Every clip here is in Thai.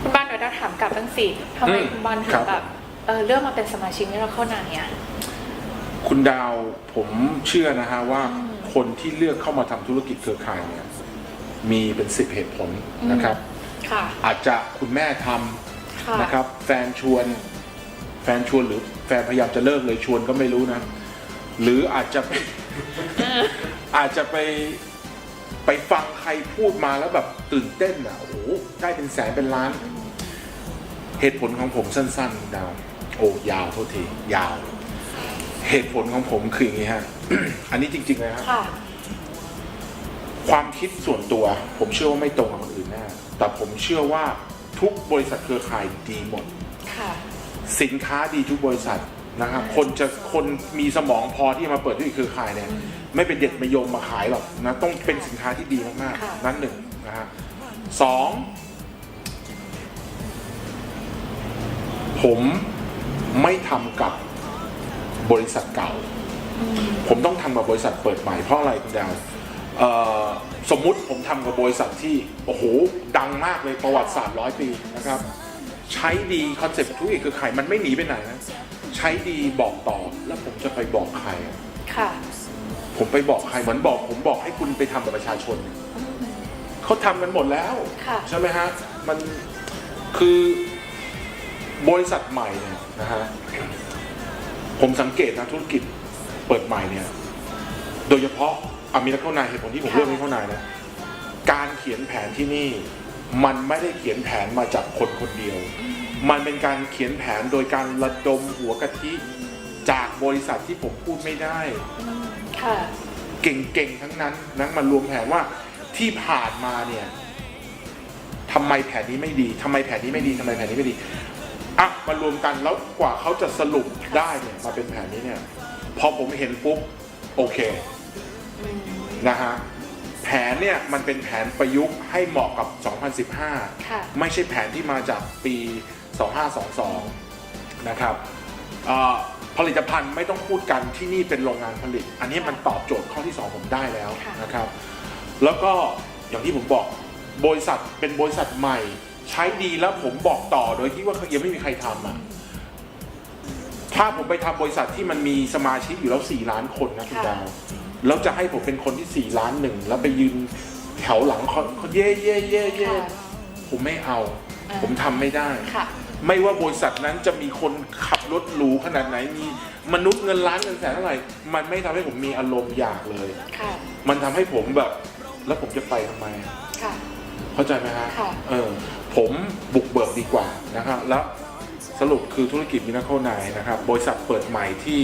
คุณบ้านเดี๋ยวเราถามกลับบ้างสิทำไมอืมคุณบ้านถึครังบแบบเออเลือกมาเป็นสมาชิกนี่เราเข้าไหนอะคุณดาวผมเชื่อนะฮะว่าอืมคนที่เลือกเข้ามาทำธุรกิจเครือข่ายเนี่ยมีเป็นสิบเหตุผลอืมนะครับค่ะอาจจะคุณแม่ทำค่ะนะครับ แฟนชวนแฟนชวนหรือแฟนพยายามจะเลิกเลยชวนก็ไม่รู้นะ หรืออาจจะไปอาจจะไป ไปฟังใครพูดมาแล้วแบบตื่นเต้นอะโอ้โหได้เป็นแสนเป็นล้าน เหตุผลของผมสั้นๆดาวโอ้ยาวโทษทียาว เหตุผลของผมคืออย่างนี้ฮะ อันนี้จริงๆเลยฮะค่ะ ความคิดส่วนตัว ผมเชื่อว่าไม่ตรงกับคนอื่นแน่แต่ผมเชื่อว่าทุกบริษัทเครือข่ายดีหมด ค่ะ สินค้าดีทุกบริษัท นะครับคนจะคนมีสมองพอที่จะมาเปิดธุรกิจเครือข่ายเนี่ยไม่เป็นเด็ดมายมมาขายหรอกนะต้องเป็นสินค้าที่ดีมากค่ะๆนั่นหนึ่งนะฮะสองผมไม่ทำกับบริษัทเก่าอืมผมต้องทำกับบริษัทเปิดใหม่เพราะอะไรคุณดาวเอ่อสมมุติผมทำกับบริษัทที่โอ้โหดังมากเลยประวัติศาสตร์ร้อยปีนะครับ ใช้ดีคอนเซ็ปต์ธุรกิจคือขายมันไม่หนีไปไหนนะ ใช้ดีบอกต่อแล้วผมจะไปบอกใครอะค่ะ ผมไปบอกใครเหมือนบอก ผมบอกให้คุณไปทำกับประชาชนอืมเขาทำกันหมดแล้ว ค่ะ ใช่ไหมฮะ มันคือบริษัทใหม่เนี่ยนะฮะ ผมสังเกตนะธุรกิจเปิดใหม่เนี่ย โดยเฉพาะอามีนักเข้านายเหตุผลที่ผมค่ะเลือกนี้เข้านายนะ การเขียนแผนที่นี่ มันไม่ได้เขียนแผนมาจากคนคนเดียวมั นเป็นการเขียนแผนโดยการระดมหัวกะทิจากบริษัทที่ผมพูดไม่ได้อืมค่ะ เก่งๆทั้งนั้นนะมารวมแผนว่าที่ผ่านมาเนี่ยทำไมแผนนี้ไม่ดีทำไมแผนนี้ไม่ดีทำไมแผนนี้ไม่ดีอะมารวมกันแล้วกว่าเขาจะสรุปได้เนี่ยมาเป็นแผนนี้เนี่ยพอผมเห็นปุ๊บโอเคอืมนะฮะแผนเนี่ยมันเป็นแผนประยุกต์ให้เหมาะกับ 2015ค่ะไม่ใช่แผนที่มาจากปี 2522 นะครับเอ่อผลิตภัณฑ์ไม่ต้องพูดกันที่นี่เป็นโรงงานผลิต อันนี้มันตอบโจทย์ข้อที่ 2 ผมได้แล้วค่ะนะครับ แล้วก็อย่างที่ผมบอกบริษัทเป็นบริษัทใหม่ ใช้ดีแล้วผมบอกต่อโดยที่ว่ายังไม่มีใครทำอะถ้าผมไปทำบริษัทที่มันมีสมาชิกอยู่แล้ว 4 ล้านคนนะคุณค่ะดาวแล้วจะให้ผมเป็นคนที่ 4 ล้านหนึ่งแล้วไปยืนแถวหลังเขาเขาเย่เย่เย่เย่ค่ะผมไม่เอาอ่าผมทำไม่ได้ค่ะ ไม่ว่าบริษัทนั้นจะมีคนขับรถหรูขนาดไหนมีมนุษย์เงินล้านเงินแสนเท่าไหร่ มันไม่ทำให้ผมมีอารมณ์อยากเลย ค่ะ มันทำให้ผมแบบ แล้วผมจะไปทำไม ค่ะ เข้าใจไหมฮะค่ะ เออผมบุกเบิกดีกว่านะครับแล้วสรุปคือธุรกิจมินาโคไนนะครับ บริษัทเปิดใหม่ที่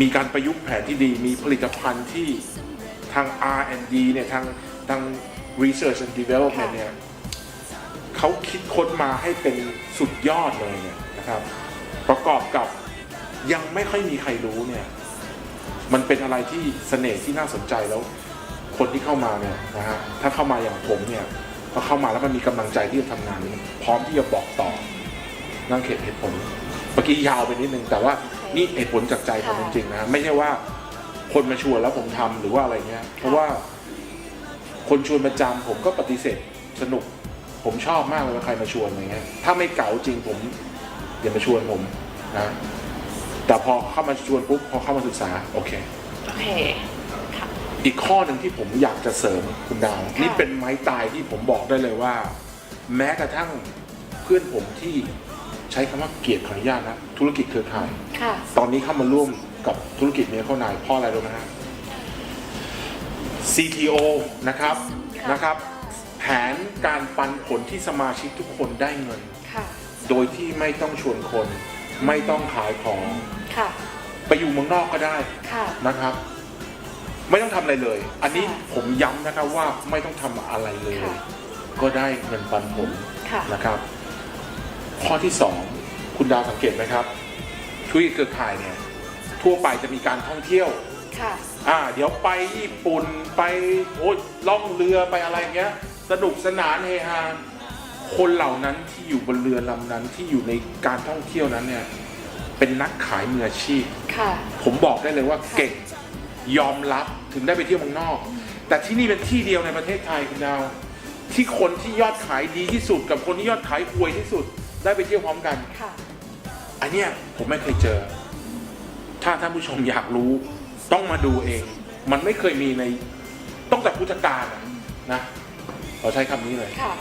มีการประยุกต์แผนที่ดี มีผลิตภัณฑ์ที่ทาง R&D เนี่ยทางทาง Research and Development ค่ะเนี่ย เขาคิดค้นมาให้เป็นสุดยอดเลยเนี่ยนะครับ ประกอบกับยังไม่ค่อยมีใครรู้เนี่ย มันเป็นอะไรที่เสน่ห์ที่น่าสนใจแล้ว คนที่เข้ามาเนี่ยนะฮะถ้าเข้ามาอย่างผมเนี่ยพอเข้ามาแล้วมันมีกำลังใจที่จะทำงาน พร้อมที่จะบอกต่อนั่นเขตเหตุผลเมื่อกี้ยาวไปนิดนึงแต่ว่านี่เหตุผลจากใจผมจค่ะริงๆนะไม่ใช่ว่าคนมาชวนแล้วผมทำหรือว่าอะไรเงี้ยเพราะว่าคนชวนประจำผมก็ปฏิเสธสนุก ผมชอบมากเลยว่าใครมาชวนอะไรเงี้ยถ้าไม่เก๋าจริงผมอย่ามาชวนผมนะแต่พอเข้ามาชวนปุ๊บพอเข้ามาศึกษาโอเค โอเค ค่ะ อีกข้อหนึ่งที่ผมอยากจะเสริมคุณดาวค่ะนี่เป็นไม้ตายที่ผมบอกได้เลยว่า แม้กระทั่งเพื่อนผมที่ใช้คำว่าเกียรติขออนุญาตนะธุรกิจเครือข่ายค่ะ ตอนนี้เข้ามาร่วมกับธุรกิจเนี้ยเข้านายเพราะอะไรรู้ไหมฮะ CTO นะครับค่ะนะครับแผ นการปันผลที่สมาชิกทุกคนได้เงิน ค่ะ โดยที่ไม่ต้องชวนคน ไม่ต้องขายของ ค่ะ ไปอยู่เมืองนอกก็ได้ค่ะ นะครับ ไม่ต้องทำอะไรเลย อันนี้ค่ะผมย้ำนะครับว่าไม่ต้องทำอะไรเลย ค่ะ ก็ได้เงินปันผลค่ะ นะครับ ข้อที่สองคุณดาวสังเกตไหมครับธุรกิจเครือข่ายเนี่ย ทั่วไปจะมีการท่องเที่ยว ค่ะ อ่า เดี๋ยวไปญี่ปุ่นไปโอ้ยล่องเรือไปอะไรเงี้ย สนุกสนานเฮฮาคนเหล่านั้นที่อยู่บนเรือลำนั้นที่อยู่ในการท่องเที่ยวนั้นเนี่ยเป็นนักขายมืออาชีพ ค่ะ ผมบอกได้เลยว่าเก่งยอมรับถึงได้ไปเที่ยวเมืองนอก แต่ที่นี่เป็นที่เดียวในประเทศไทยคุณดาวที่คนที่ยอดขายดีที่สุด กับคนที่ยอดขายห่วยที่สุด ได้ไปเที่ยวพร้อมกัน ค่ะ อันเนี้ยผมไม่เคยเจอ ถ้าท่านผู้ชมอยากรู้ ต้องมาดูเอง มันไม่เคยมีในตั้งแต่พุทธกาลนะ ขอใช้คำนี้เลยค่ะ